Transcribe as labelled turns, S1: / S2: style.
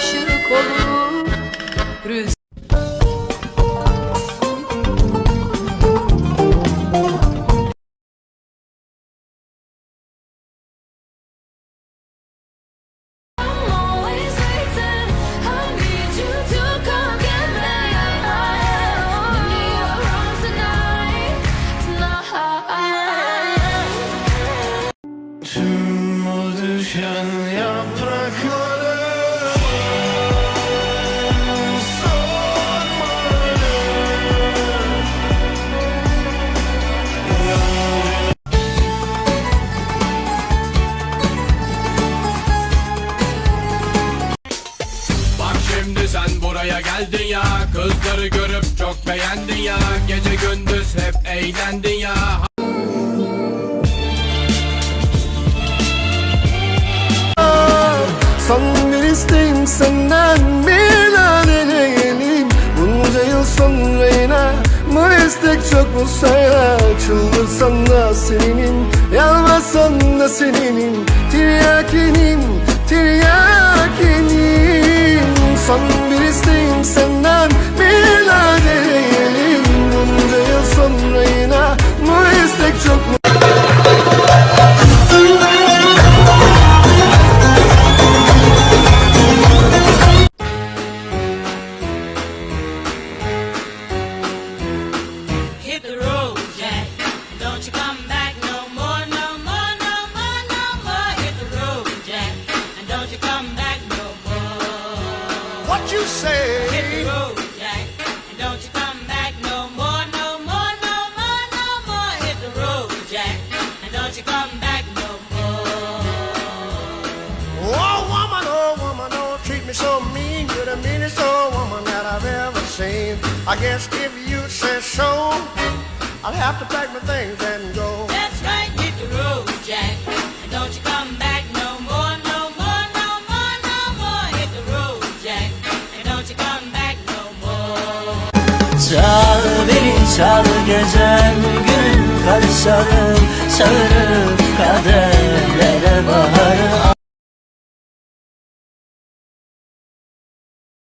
S1: aşık olurum Rüz
S2: I'm always waiting. I
S3: buraya geldin ya. Kızları görüp çok beğendin ya. Gece gündüz hep eğlendin ya.
S4: Son bir isteğim senden bir an eleyelim Bunca yıl sonra yine bu istek çok mu sayar? Çıldırsan da seninim Yalvarsan da seninim. Tiryakinim What you
S5: Hit
S4: say?
S5: the road, Jack. And don't you come back no more, no more, no more, no more. Hit the road, Jack. And don't you come back no more.
S4: Oh woman, oh woman, don't treat me so mean. You're the meanest old woman that I've ever seen. I guess if you say so, I'll have to pack my things and go.
S6: Çal gecem gün Çağırıp kaderlere baharı